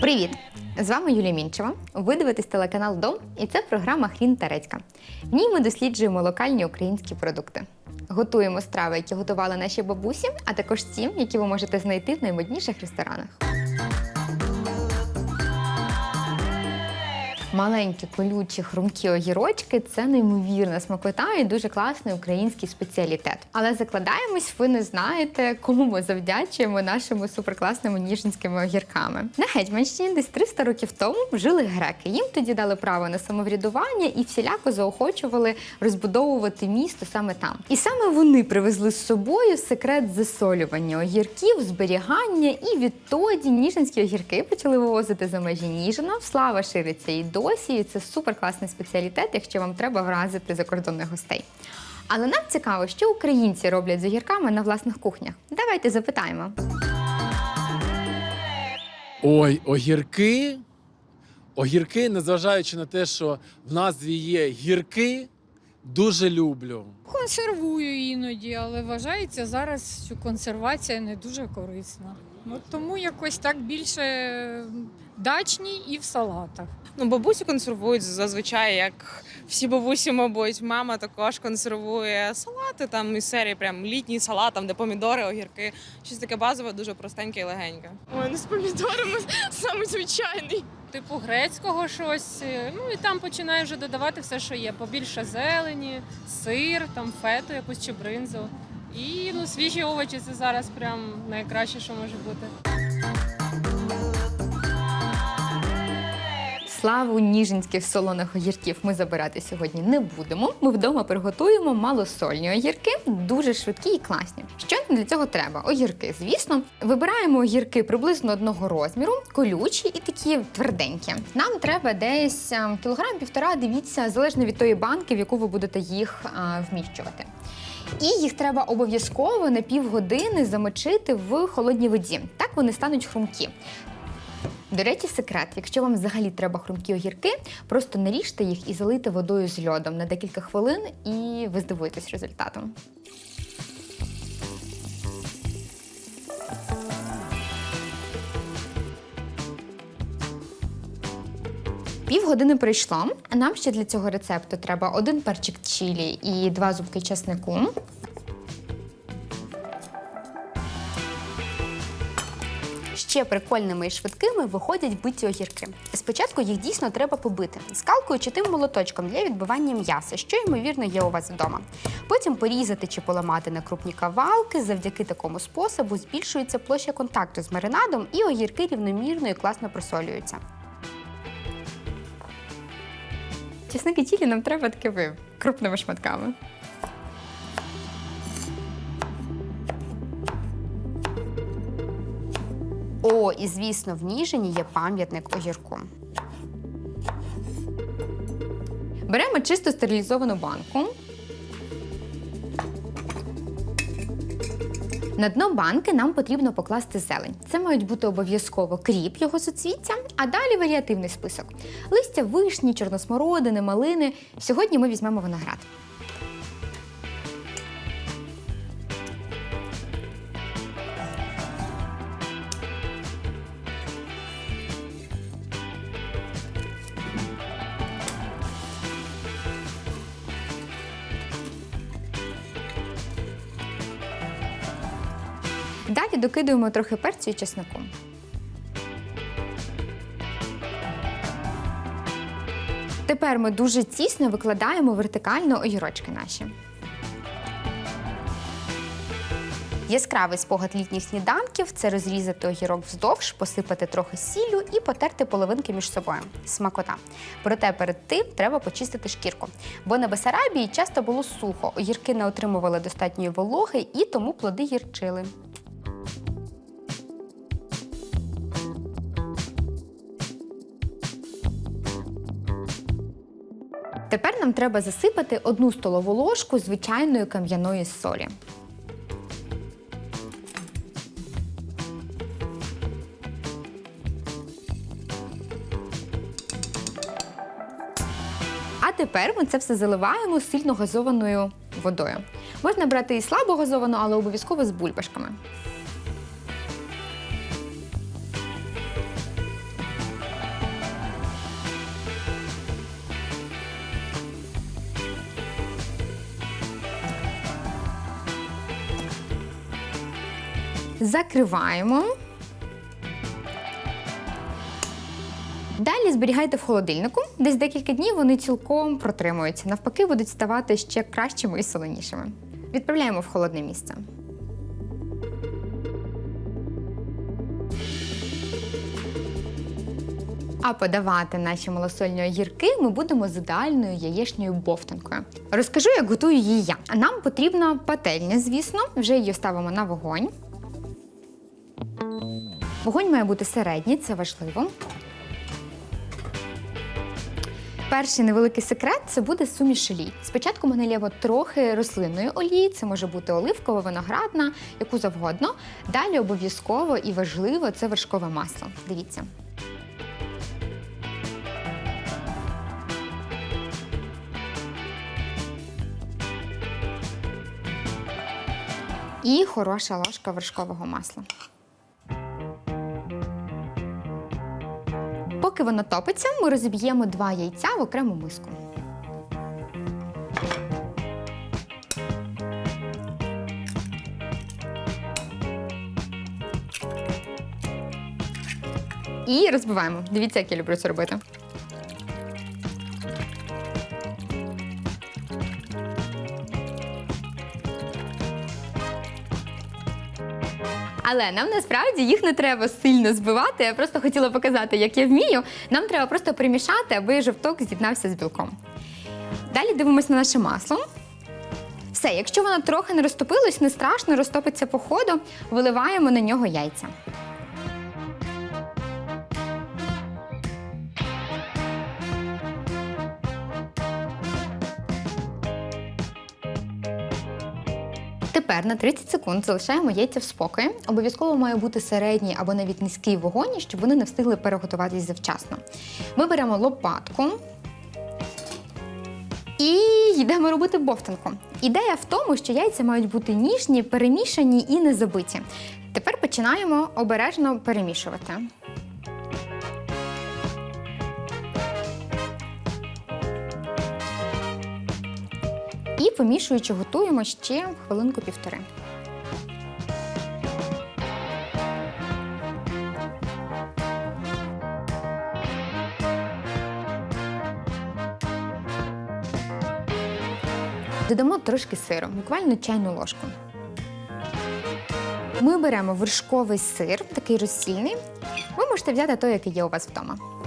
Привіт! З вами Юлія Мінчева. Ви дивитесь телеканал Дом, і це програма Хрін та. В ній ми досліджуємо локальні українські продукти. Готуємо страви, які готували наші бабусі, а також ті, які ви можете знайти в наймодніших ресторанах. Маленькі колючі хрумкі огірочки це неймовірна смакота і дуже класний український спеціалітет. Але закладаємось, ви не знаєте, кому ми завдячуємо нашими суперкласними ніжинськими огірками. На Гетьманщині десь 300 років тому жили греки. Їм тоді дали право на самоврядування і всіляко заохочували розбудовувати місто саме там. І саме вони привезли з собою секрет засолювання огірків, зберігання, і відтоді ніжинські огірки почали вивозити за межі Ніжина. Слава шириться і досі. І це суперкласний спеціалітет, якщо вам треба вразити закордонних гостей. Але нам цікаво, що українці роблять з огірками на власних кухнях. Давайте запитаємо. Ой, огірки. Огірки, незважаючи на те, що в назві є гірки, дуже люблю. Консервую іноді, але вважається зараз, що консервація не дуже корисна. От тому якось так більше дачні і в салатах. Ну, бабусі консервують зазвичай, як всі бабусі, мабуть, мама також консервує салати там із серії, прям літній салат, там де помідори, огірки. Щось таке базове, дуже простеньке і легеньке. Ой, ну з помідорами саме звичайний. типу грецького щось. Ну і там починаю вже додавати все, що є. Побільше зелені, сир, там фету, якусь чи бринзу. І ну, свіжі овочі це зараз прям найкраще, що може бути. Славу ніжинських солоних огірків ми забирати сьогодні не будемо. Ми вдома приготуємо малосольні огірки, дуже швидкі і класні. Що для цього треба? Огірки, звісно. Вибираємо огірки приблизно одного розміру, колючі і такі тверденькі. Нам треба десь е, кілограм півтора, дивіться, залежно від тої банки, в яку ви будете їх а, вміщувати. І їх треба обов'язково на півгодини замочити в холодній воді. Так вони стануть хрумкі. До речі, секрет. Якщо вам взагалі треба хрумкі огірки, просто наріжте їх і залийте водою з льодом на декілька хвилин, і ви здивуєтесь результатом. Півгодини пройшло. Нам ще для цього рецепту треба один перчик чилі і два зубки чеснику. Ще прикольними і швидкими виходять биті огірки. Спочатку їх дійсно треба побити скалкою чи тим молоточком для відбивання м'яса, що ймовірно є у вас вдома. Потім порізати чи поламати на крупні кавалки. Завдяки такому способу збільшується площа контакту з маринадом, і огірки рівномірно і класно просолюються. Чесники тілі нам треба такими крупними шматками. О, і звісно, в Ніжині є пам'ятник огірку. Беремо чисто стерилізовану банку. На дно банки нам потрібно покласти зелень. Це мають бути обов'язково кріп його суцвіття, а далі варіативний список: листя вишні, чорносмородини, малини. Сьогодні ми візьмемо виноград. Докидуємо трохи перцю і чеснику. Тепер ми дуже тісно викладаємо вертикально огірочки наші. Яскравий спогад літніх сніданків це розрізати огірок вздовж, посипати трохи сіллю і потерти половинки між собою. Смакота. Проте перед тим треба почистити шкірку. Бо на Бесарабії часто було сухо, огірки не отримували достатньої вологи і тому плоди гірчили. Тепер нам треба засипати одну столову ложку звичайної кам'яної солі. А тепер ми це все заливаємо сильно газованою водою. Можна брати і слабо газовану, але обов'язково з бульбашками. Закриваємо. Далі зберігайте в холодильнику. Десь декілька днів вони цілком протримуються. Навпаки, будуть ставати ще кращими і солонішими. Відправляємо в холодне місце. А подавати наші малосольні огірки ми будемо з ідеальною яєчньою бовтанкою. Розкажу, як готую її я. Нам потрібна пательня, звісно, вже її ставимо на вогонь. Вогонь має бути середній, це важливо. Перший невеликий секрет це буде суміш олій. Спочатку ми налємо трохи рослинної олії, це може бути оливкова, виноградна, яку завгодно. Далі обов'язково і важливо це вершкове масло. Дивіться. І хороша ложка вершкового масла. Поки воно топиться, ми розіб'ємо два яйця в окрему миску. І розбиваємо. Дивіться, як я люблю це робити. Але нам насправді їх не треба сильно збивати. Я просто хотіла показати, як я вмію. Нам треба просто перемішати, аби жовток з'єднався з білком. Далі дивимося на наше масло. Все, якщо воно трохи не розтопилось, не страшно, розтопиться по ходу, виливаємо на нього яйця. Тепер на 30 секунд залишаємо яйця в спокої. Обов'язково має бути середній або навіть низький вогонь, щоб вони не встигли переготуватись завчасно. Ми беремо лопатку і йдемо робити бовтанку. Ідея в тому, що яйця мають бути ніжні, перемішані і не забиті. Тепер починаємо обережно перемішувати. І помішуючи, готуємо ще хвилинку-півтори. Додамо трошки сиру, буквально чайну ложку. Ми беремо вершковий сир, такий розсільний. Ви можете взяти той, який є у вас вдома.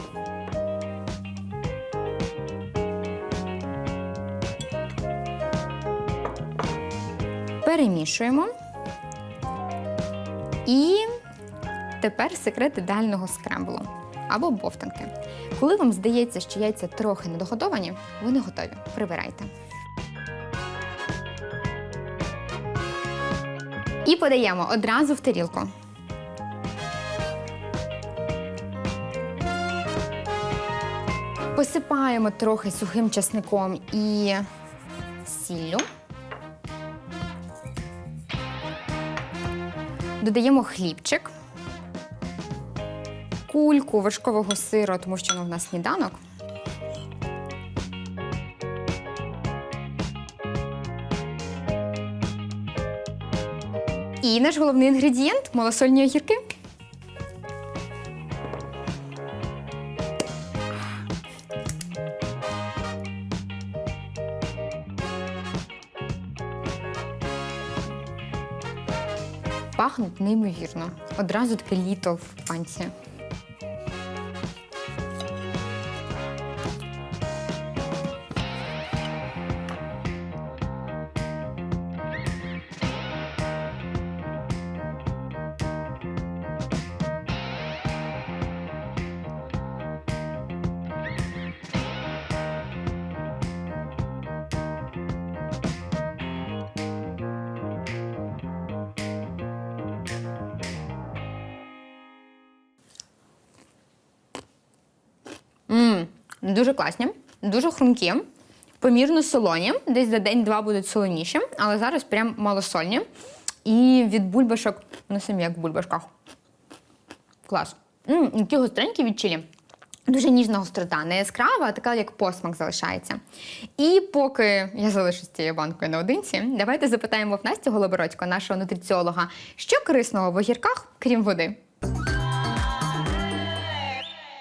Перемішуємо. І тепер секрет ідеального скремблу або бовтанки. Коли вам здається, що яйця трохи недоготовані, вони готові. Прибирайте. І подаємо одразу в тарілку. Посипаємо трохи сухим часником і сіллю. Додаємо хлібчик, кульку вершкового сиру, тому що воно в нас сніданок. І наш головний інгредієнт малосольні огірки. Пахнуть неймовірно. Одразу таке літо в панці. Дуже класні, дуже хрумкі, помірно солоні. Десь за день-два будуть солоніші, але зараз прям малосольні. І від бульбашок, вони самі як в бульбашках. Клас. Які гостренькі від чилі. Дуже ніжна гострота, не яскрава, а така як посмак залишається. І поки я залишусь з цією банкою наодинці, давайте запитаємо в Насті Голобородько, нашого нутриціолога, що корисного в огірках, крім води.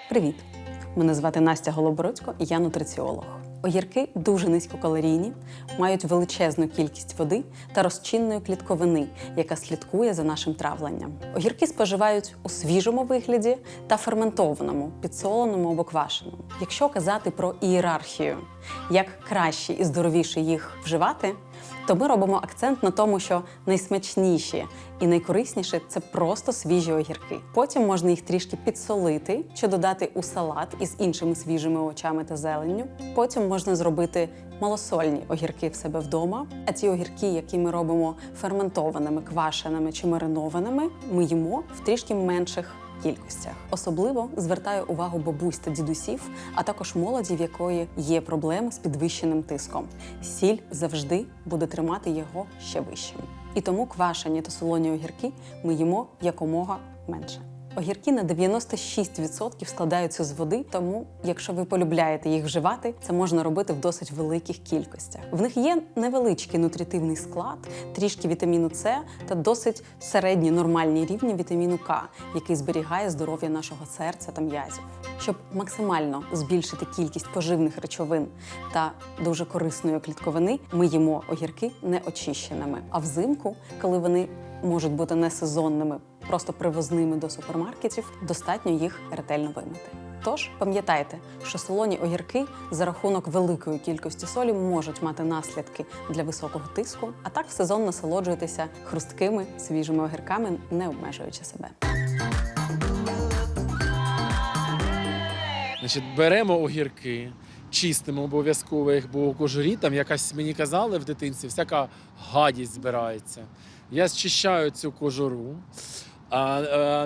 Привіт! Мене звати Настя Голобородько, і я нутриціолог. Огірки дуже низькокалорійні, мають величезну кількість води та розчинної клітковини, яка слідкує за нашим травленням. Огірки споживають у свіжому вигляді та ферментованому, підсоленому або квашеному. Якщо казати про ієрархію, як краще і здоровіше їх вживати, то ми робимо акцент на тому, що найсмачніші і найкорисніші це просто свіжі огірки. Потім можна їх трішки підсолити чи додати у салат із іншими свіжими овочами та зеленню. Потім можна зробити малосольні огірки в себе вдома. А ті огірки, які ми робимо ферментованими, квашеними чи маринованими, ми їмо в трішки менших кількостях. Особливо звертаю увагу бабусь та дідусів, а також молоді, в якої є проблеми з підвищеним тиском. Сіль завжди буде тримати його ще вищим. І тому квашені та солоні огірки ми їмо якомога менше. Огірки на 96% складаються з води, тому якщо ви полюбляєте їх вживати, це можна робити в досить великих кількостях. В них є невеличкий нутритивний склад, трішки вітаміну С та досить середні нормальні рівні вітаміну К, який зберігає здоров'я нашого серця та м'язів. Щоб максимально збільшити кількість поживних речовин та дуже корисної клітковини, ми їмо огірки неочищеними. А взимку, коли вони можуть бути не сезонними, просто привозними до супермаркетів, достатньо їх ретельно вимити. Тож пам'ятайте, що солоні огірки за рахунок великої кількості солі можуть мати наслідки для високого тиску, а так в сезон насолоджуйтеся хрусткими свіжими огірками, не обмежуючи себе. Значить, беремо огірки, чистимо обов'язково їх, бо у кожурі там якась мені казали в дитинстві, всяка гадість збирається. Я зчищаю цю кожуру,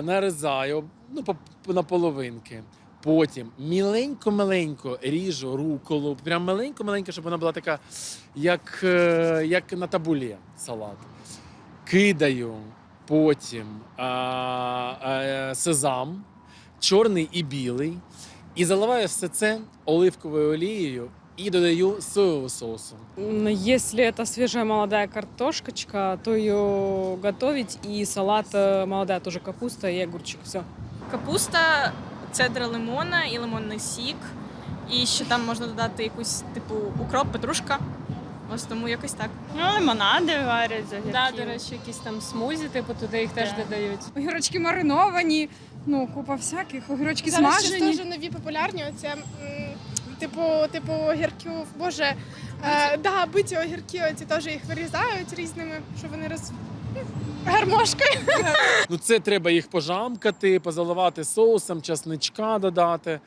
нарізаю ну, на половинки. Потім міленько-маленько ріжу руколу, прям маленько-маленько, щоб вона була така, як, е, як на табулі салат. Кидаю потім а, а, сезам, чорний і білий. І заливаю все це оливковою олією і додаю соєвого соусу. М, Если это свежая молодая картошечка, то ее готовить и салат э, молодая тоже капуста и огурчик. Все. Капуста, цедра лимона і лимонний сік. І ще там можна додати якусь типу укроп, петрушка. Ось тому якось так. Ну, лимонади варять з огірків. Да, до речі, якісь там смузі, типу туди їх теж Да. додають. Огірочки мариновані, ну купа всяких, огірочки Зараз смажені. ще дуже нові популярні. Оце м, типу, типу огірків. Боже, е, да, биті огірки, оці теж їх вирізають різними, щоб вони роз. Гармошкою. Ну, це треба їх пожамкати, позаливати соусом, часничка додати,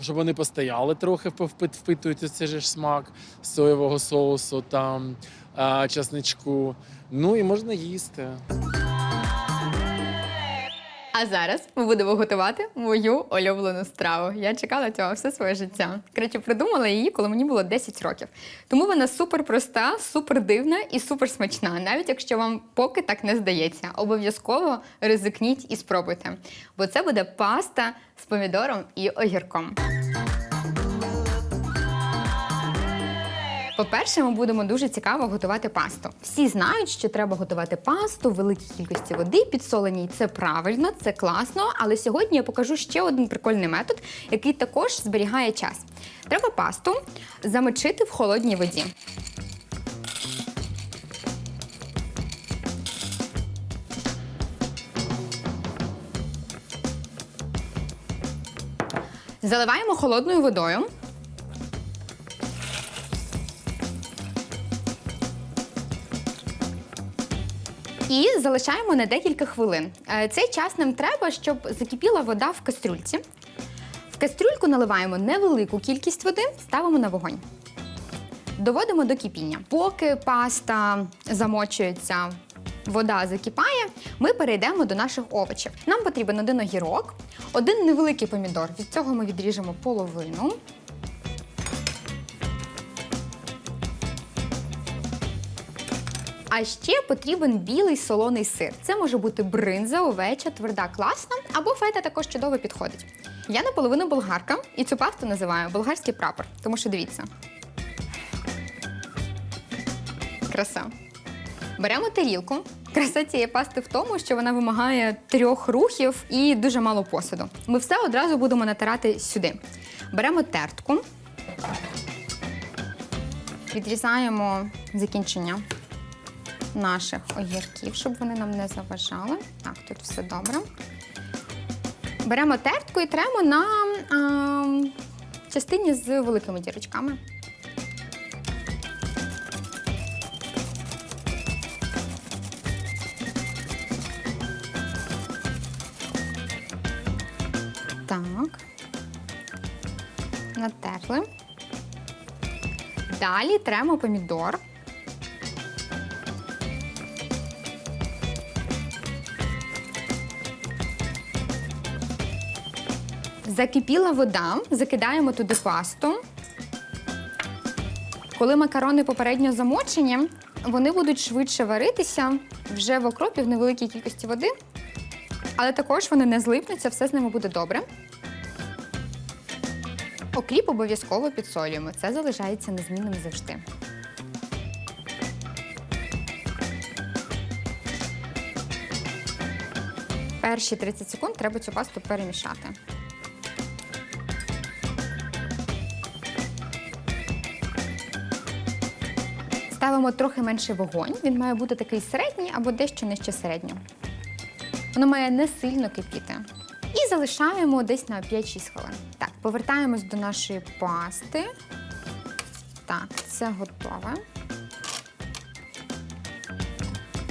щоб вони постояли трохи, повпит- впитують цей ж смак соєвого соусу, там, а, часничку. Ну і можна їсти. А зараз ми будемо готувати мою улюблену страву. Я чекала цього все своє життя. Коротше, придумала її, коли мені було 10 років. Тому вона супер проста, супер дивна і супер смачна, навіть якщо вам поки так не здається. Обов'язково ризикніть і спробуйте. Бо це буде паста з помідором і огірком. По-перше, ми будемо дуже цікаво готувати пасту. Всі знають, що треба готувати пасту в великій кількості води, підсоленій. Це правильно, це класно. Але сьогодні я покажу ще один прикольний метод, який також зберігає час. Треба пасту замочити в холодній воді. Заливаємо холодною водою. І залишаємо на декілька хвилин. Е, Цей час нам треба, щоб закипіла вода в кастрюльці. В кастрюльку наливаємо невелику кількість води, ставимо на вогонь. Доводимо до кипіння. Поки паста замочується, вода закипає, ми перейдемо до наших овочів. Нам потрібен один огірок, один невеликий помідор. Від цього ми відріжемо половину. А ще потрібен білий солоний сир. Це може бути бринза, овеча, тверда, класна, або фета також чудово підходить. Я наполовину болгарка, і цю пасту називаю болгарський прапор. Тому що дивіться. Краса. Беремо тарілку. Краса цієї пасти в тому, що вона вимагає трьох рухів і дуже мало посуду. Ми все одразу будемо натирати сюди. Беремо тертку, відрізаємо закінчення наших огірків, щоб вони нам не заважали. Так, тут все добре. Беремо тертку і тремо на а, частині з великими дірочками. Так. Натерли. Далі тремо помідор. Закипіла вода, закидаємо туди пасту. Коли макарони попередньо замочені, вони будуть швидше варитися вже в окропі в невеликій кількості води, але також вони не злипнуться, все з ними буде добре. Окріп обов'язково підсолюємо. Це залишається незмінним завжди. Перші 30 секунд треба цю пасту перемішати. Ставимо трохи менший вогонь. Він має бути такий середній або дещо нижче середнього. Воно має не сильно кипіти. І залишаємо десь на 5-6 хвилин. Так, повертаємось до нашої пасти. Так, це готове.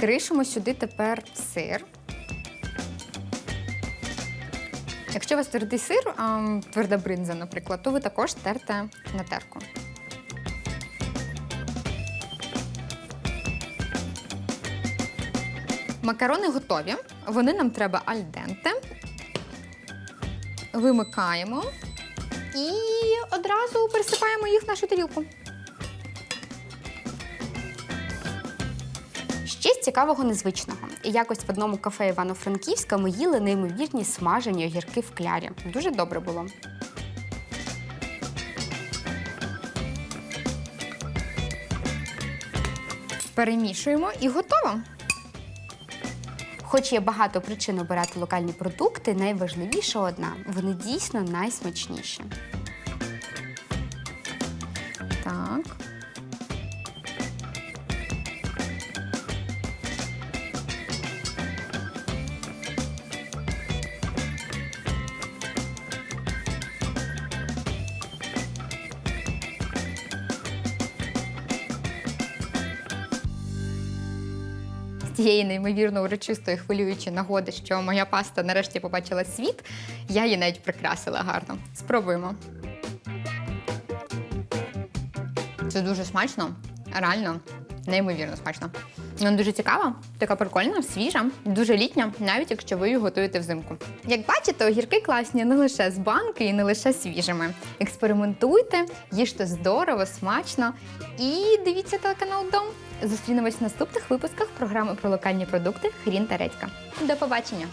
Кришимо сюди тепер сир. Якщо у вас твердий сир, тверда бринза, наприклад, то ви також терте на терку. Макарони готові. Вони нам треба альденте. Вимикаємо і одразу пересипаємо їх в нашу тарілку. Ще з цікавого незвичного. Якось в одному кафе Івано-Франківська ми їли неймовірні смажені огірки в клярі. Дуже добре було. Перемішуємо і готово. Хоч є багато причин обирати локальні продукти, найважливіша одна вони дійсно найсмачніші. Цієї неймовірно урочистої хвилюючої нагоди, що моя паста нарешті побачила світ, я її навіть прикрасила гарно. Спробуємо. Це дуже смачно, реально, неймовірно смачно. Вона дуже цікава, така прикольна, свіжа, дуже літня, навіть якщо ви її готуєте взимку. Як бачите, огірки класні не лише з банки і не лише свіжими. Експериментуйте, їжте здорово, смачно і дивіться телеканал Дом. Зустрінемось в наступних випусках програми про локальні продукти Хрін та Редька. До побачення!